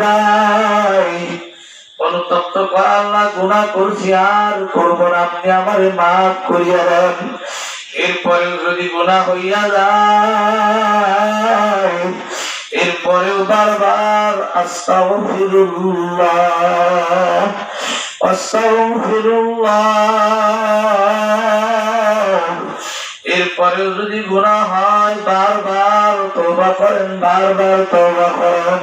ভাই অনুতপ্ত কর আল্লাহ করছি, আর করব না। আপনি আমারে মাফ করিয়া দেন। এরপরেও যদি যায়, এরপরেও বারবার আস্তাগফিরুল্লাহ আস্তাগফিরুল্লাহ। এরপরেও যদি গুনাহ হয়, বারবার তওবা করেন, বারবার তওবা করেন।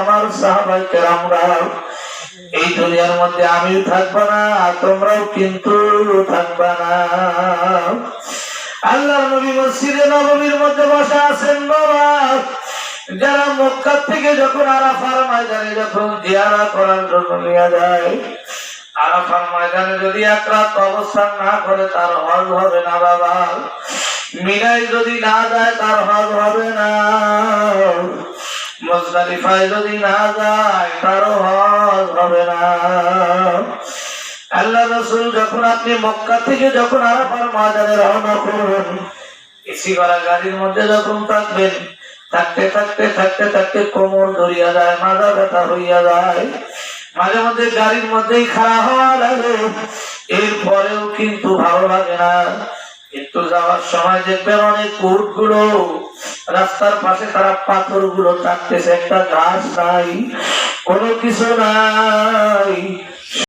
আমার সাহাবাই কেরামরা, এই দুনিয়ার মধ্যে আমিও থাকব না, তোমরাও কিন্তু থাকবা না। আল্লাহ নবী মসজিদে নবমীর মধ্যে বসে আছেন বাবা। যারা মক্কা থেকে যখন আরাফার ময়দানে যখন জিয়ারা করার জন্য নিয়ে যায়, আরাফার ময়দানে যদি এক রাত অবস্থান না করে, তার হজ হবে না বাবা। মিনাই যদি না যায়, তার হজ হবে না। মুজদালিফায় যদি না যায় তার হজ হবে না। আল্লাহ রসুল যখন আপনি মক্কা থেকে যখন আরাফার ময়দানে রওনা করবেন এসি করা গাড়ির মধ্যে যখন থাকবেন, থাকতে থাকতে থাকতে থাকতে কোমর ধরিয়া যায়, মাথা ব্যথা হইয়া যায়। মাঝে মধ্যে গাড়ির মধ্যেই খারাপ হওয়া লাগে। এরপরেও কিন্তু ভালো লাগে না। কিন্তু যাওয়ার সময় দেখবেন অনেক কোটগুলো রাস্তার পাশে খারাপ পাথরগুলো থাকতেছে একটা ঘাস নাই, কোনো কিছু নাই।